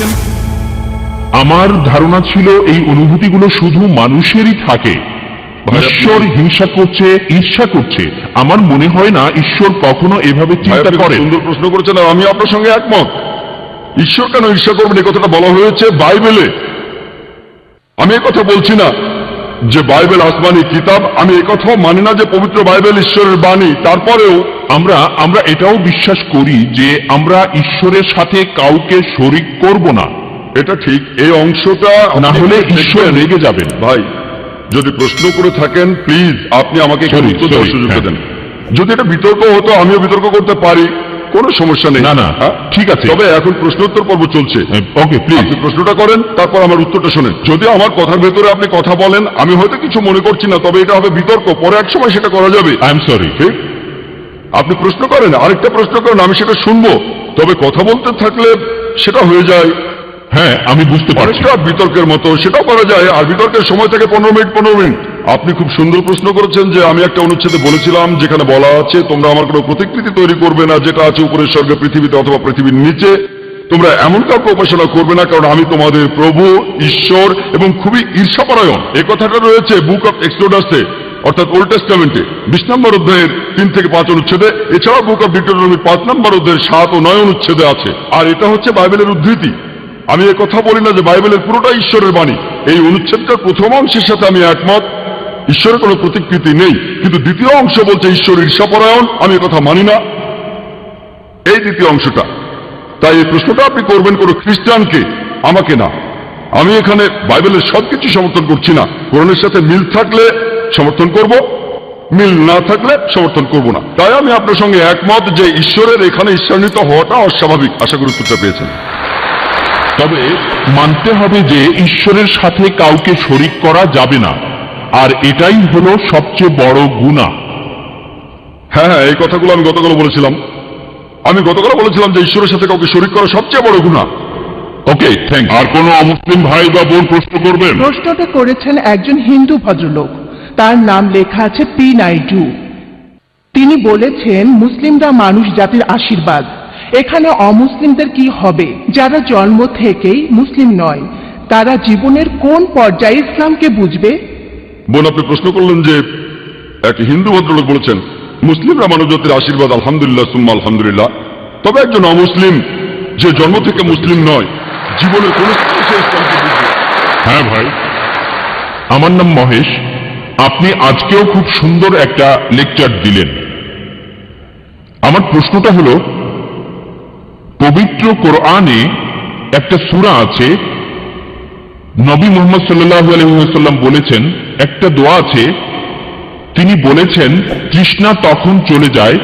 বলেছেন আমার ধারণা ছিল এই অনুভূতিগুলো শুধু মানুষেরই থাকে। ঈশ্বর হিংসা করছে ঈর্ষা করছে। আমার মনে হয় না ঈশ্বর কখনো এভাবে চিন্তা করেন। সুন্দর প্রশ্ন করেছেন আমি আপনার সঙ্গে একমত। ঈশ্বর কেন ঈর্ষা করবেন? এই কথাটা বলা হয়েছে বাইবেলে। আমি কথা বলছি না যে বাইবেল আসমানি কিতাব। আমি একথাও মানি না যে পবিত্র বাইবেল ঈশ্বরের বাণী। তারপরেও আমরা আমরা এটাও বিশ্বাস করি যে আমরা ঈশ্বরের সাথে কাউকে শরিক করব না। এটা ঠিক। এই অংশটা না হলে। ঈশ্বর রেগে যাবেন। ভাই যদি প্রশ্ন করে থাকেন প্লিজ আপনি আমাকে সুযোগ হ্যাঁ। দেন। যদি এটা বিতর্ক হতো আমিও বিতর্ক করতে পারি। কোনো সমস্যা নেই। না, না, হ্যাঁ? ঠিক আছে। তবে এখন প্রশ্নোত্তর পর্ব চলছে। ওকে প্লিজ প্রশ্নটা করেন তারপর আমার উত্তরটা শোনেন। যদি আমার কথার ভেতরে আপনি কথা বলেন আমি হয়তো কিছু মনে করছি না তবে এটা হবে বিতর্ক। পরে এক সময় সেটা করা যাবে। আই এম সরি ঠিক? আপনি প্রশ্ন করেন, আরেকটা প্রশ্ন করেন, আমি সেটা শুনব। তবে কথা বলতে থাকলে সেটা হয়ে যায়। হ্যাঁ আমি বুঝতে পারছি। বিতর্কের মতো, সেটাও করা যায়। আর বিতর্কের সময় থেকে পনেরো মিনিট পনেরো মিনিট। আপনি খুব সুন্দর প্রশ্ন করেছেন যে, আমি একটা অনুচ্ছেদে বলেছিলাম, যেখানে বলা আছে, তোমরা আমার কোনো প্রতিকৃতি তৈরি করবে না, যেটা আছে উপরের স্বর্গে, পৃথিবীতে অথবা পৃথিবীর নিচে। তোমরা এমন কাউকে উপাসনা করবে না, কারণ আমি তোমাদের প্রভু, ঈশ্বর এবং খুবই ঈর্ষাপরায়ণ। এই কথাটা রয়েছে বুক অফ এক্সপ্লোডাসে অর্থাৎ ওল্ড টেস্টামেন্টে বিশ নম্বর অধ্যায়ের তিন থেকে পাঁচ অনুচ্ছেদে। এছাড়াও বুক অফ ডিটোনমির পাঁচ নম্বর অধ্যায়ের সাত ও নয় অনুচ্ছেদে আছে। আর এটা হচ্ছে বাইবেলের উদ্ধৃতি। আমি কথা বলি না যে বাইবেলের পুরোটা ঈশ্বরের বাণী। এই অনুচ্ছেদটার প্রথম অংশের সাথে আমি একমত। ঈশ্বরের কোনো প্রতিকৃতি নেই। কিন্তু দ্বিতীয় অংশ বলছে ঈশ্বর ঈর্ষাপরায়ণ। আমি কথা মানি না। এই দ্বিতীয় অংশটা। তাই এই প্রশ্নটা আপনি করবেন কোনো খ্রিস্টানকে, আমাকে না। আমি এখানে বাইবেলের সবকিছু সমর্থন করছি না। কোরআনের সাথে মিল থাকলে সমর্থন করব। মিল না থাকলে সমর্থন করব না। তাই আমি আপনার সঙ্গে একমত যে ঈশ্বরের এখানে ঈশ্বরান্বিত হওয়াটা অস্বাভাবিক। আশা করি উত্তরটা পেয়েছেন। তবে মানতে হবে যে ঈশ্বরের সাথে কাউকে শরিক করা যাবে না। আর এটাই হলো সবচেয়ে বড় গুণা। হ্যাঁ হ্যাঁ এই কথাগুলো আমি গতকাল বলেছিলাম। আমি গতকাল বলেছিলাম যে ঈশ্বরের সাথে কাউকে শরিক করা সবচেয়ে বড় গুণা। ওকে থ্যাংক আর কোনো অমুসলিম ভাই বা বোন প্রশ্ন করবেন? প্রশ্নটা করেছেন একজন হিন্দু ভদ্রলোক। তার নাম লেখা আছে পি নাইডু। তিনি বলেছেন মুসলিমরা মানুষ জাতির আশীর্বাদ। এখানে অমুসলিমদের কি হবে? যারা জন্ম থেকেই মুসলিম নয় তারা জীবনের কোন পর্যায়ে ইসলামকে বুঝবে? বোন আপনি প্রশ্ন করলেন যে এক হিন্দু ভদ্রলোক বলেছেন মুসলিমরা মানবজাতির আশীর্বাদ আলহামদুলিল্লাহ সুম্মা আলহামদুলিল্লাহ। তবে একজন অমুসলিম যে জন্ম থেকে মুসলিম নয় জীবনের কোন? হ্যাঁ ভাই আমার নাম মহেশ। আপনি আজকেও খুব সুন্দর একটা লেকচার দিলেন। আমার প্রশ্নটা হলো, পবিত্র কোরআনে একটা সূরা আছে, নবী মোহাম্মদ সাল্লাহ আলহিহাল্লাম বলেছেন, একটা দোয়া আছে, তিনি বলেছেন, তৃষ্ণা তখন চলে যায়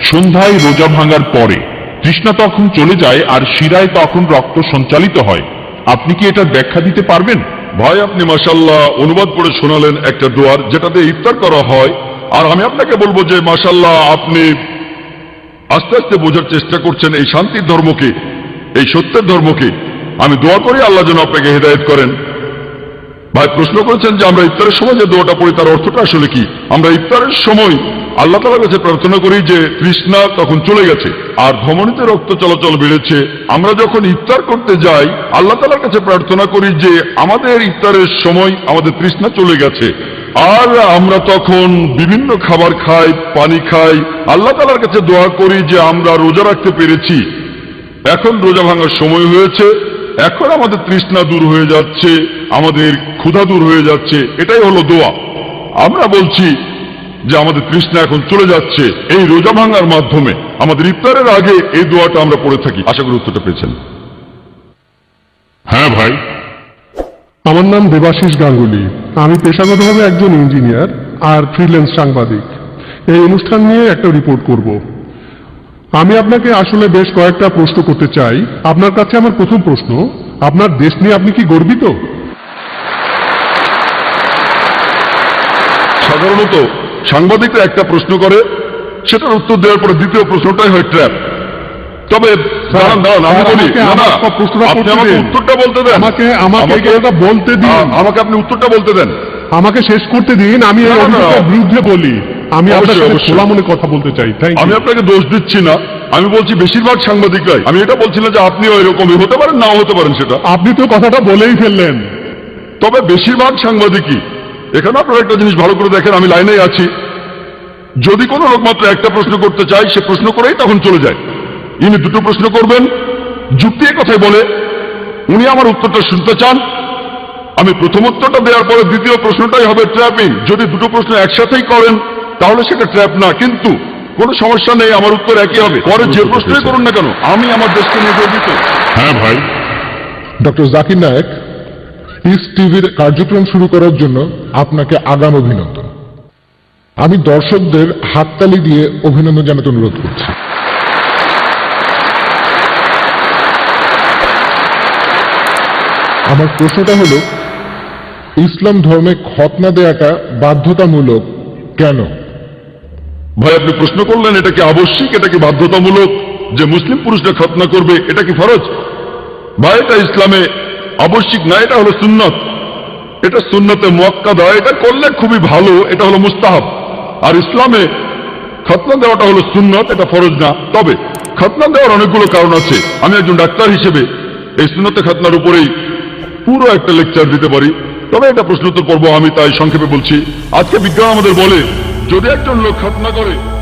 সন্ধ্যায় রোজা ভাঙার পরে। তৃষ্ণা তখন চলে যায় আর শিরায় তখন রক্ত সঞ্চালিত হয়। আপনি কি এটার ব্যাখ্যা দিতে পারবেন? ভাই, আপনি মাসাল্লাহ অনুবাদ করে শোনালেন একটা দোয়ার, যেটাতে ইফতার করা হয়। আর আমি আপনাকে বলব যে মাসাল্লাহ আপনি আস্তে আস্তে বোঝার চেষ্টা করছেন এই শান্তির ধর্মকে, এই সত্যের ধর্মকে। আমি দোয়া করি আল্লাহ যেন আপনাকে হেদায়েত করেন। ভাই, প্রশ্ন করেছেন যে, আমরা ইফতারের সময় যে দোয়াটা পড়ি, তার অর্থটা আসলে কি? আমরা ইফতারের সময় আল্লাহ তালার কাছে প্রার্থনা করি যে তৃষ্ণা তখন চলে গেছে, আর ধমনীতে রক্ত চলাচল বেড়েছে। আমরা যখন ইফতার করতে যাই, আল্লাহ তালার কাছে প্রার্থনা করি যে আমাদের ইফতারের সময় আমাদের তৃষ্ণা চলে গেছে। আর আমরা তখন বিভিন্ন খাবার খাই, পানি খাই। আল্লাহ তালার কাছে দোয়া করি যে আমরা রোজা রাখতে পেরেছি। এখন রোজা ভাঙার সময় হয়েছে, এখন আমাদের তৃষ্ণা দূর হয়ে যাচ্ছে, আমাদের ক্ষুধা দূর হয়ে যাচ্ছে, এটাই হলো দোয়া। আমরা বলছি যে আমাদের তৃষ্ণা এখন চলে যাচ্ছে এই রোজা ভাঙার মাধ্যমে। আমাদের ইফতারের আগে এই দোয়াটা আমরা পড়ে থাকি। আশা করি উত্তরটা পেয়েছেন। হ্যাঁ ভাই। আমার নাম দেবাশিস গাঙ্গুলি। আমি পেশাগতভাবে একজন ইঞ্জিনিয়ার আর ফ্রিল্যান্স সাংবাদিক। এই অনুষ্ঠান নিয়ে একটা রিপোর্ট করব। আমি আপনাকে আসলে বেশ কয়েকটা প্রশ্ন করতে চাই। আপনার কাছে আমার প্রথম প্রশ্ন আপনার দেশ নিয়ে আপনি কি গর্বিত? সাধারণত সাংবাদিকরা একটা প্রশ্ন করে সেটার উত্তর দেওয়ার পরে দ্বিতীয় প্রশ্নটাই হয় ট্র্যাপ তবে দাঁড়ান দাঁড়ান আমি বলি না, না, আমার প্রশ্নটা আপনি আমাকে উত্তরটা বলতে দেন। আমাকে আমাকে বলতে দিন। আমাকে আপনি উত্তরটা বলতে দেন। আমাকে শেষ করতে দিন আমি এই না, না, না। অভিযোগের বিরুদ্ধে বলি। আমি আপনার সাথে খোলা মনে কথা বলতে চাই। আমি আপনাকে দোষ দিচ্ছি না। আমি বলছি বেশিরভাগ সাংবাদিকরাই। আমি এটা বলছিলাম যে আপনিও এরকমই। হতে পারেন নাও হতে পারেন সেটা। আপনি তো কথাটা বলেই ফেললেন। তবে বেশিরভাগ সাংবাদিকই এখানে আপনারা একটা জিনিস ভালো করে দেখেন আমি লাইনেই আছি। যদি কোনো লোক মাত্র একটা প্রশ্ন করতে চায় সে প্রশ্ন করেই তখন চলে যায়। ইনি দুটো প্রশ্ন করবেন যুক্তি এ কথাই বলে উনি আমার উত্তরটা শুনতে চান। আমি প্রথম উত্তরটা দেওয়ার পরে দ্বিতীয় প্রশ্নটাই হবে ট্র্যাপিং। যদি দুটো প্রশ্ন একসাথেই করেন তাহলে সেটা ট্র্যাপ না কিন্তু কোনো সমস্যা নেই আমার উত্তর একই হবে। পরে যে প্রশ্নই করুন না কেন আমি আমার দেশকে নিয়ে গর্বিত হ্যাঁ ভাই। ডক্টর জাকির নায়েক পিস টিভির কার্যক্রম শুরু করার জন্য আপনাকে আগাম অভিনন্দন। আমি দর্শকদের হাততালি দিয়ে অভিনন্দন জানাতে অনুরোধ করছি। আমার প্রশ্নটা হলো, ইসলাম ধর্মে খতনা দেয়াটা বাধ্যতামূলক কেন? ভাই, আপনি প্রশ্ন করলেন, এটা কি আবশ্যিক? এটা কি বাধ্যতামূলক? যে মুসলিম পুরুষরা খতনা করবে, এটা কি ফরজ? ভাই, এটা ইসলামে আবশ্যিক না, এটা হলো সুন্নত। এটা সুন্নতে মোয়াক্কাদা, এটা করলে খুবই ভালো, এটা হলো মুস্তাহাব। আর ইসলামে খতনা দেওয়াটা হলো সুন্নত, এটা ফরজ না। তবে খতনা দেওয়ার অনেকগুলো কারণ আছে। আমি একজন ডাক্তার হিসেবে এই সুন্নতে খতনার উপরেই পুরো একটা লেকচার দিতে পারি। তবে এটা প্রশ্নোত্তর পর্ব আমি, তাই সংক্ষেপে বলছি। আজকে বিজ্ঞান আমাদের বলে, যদি একজন লোক খতনা করে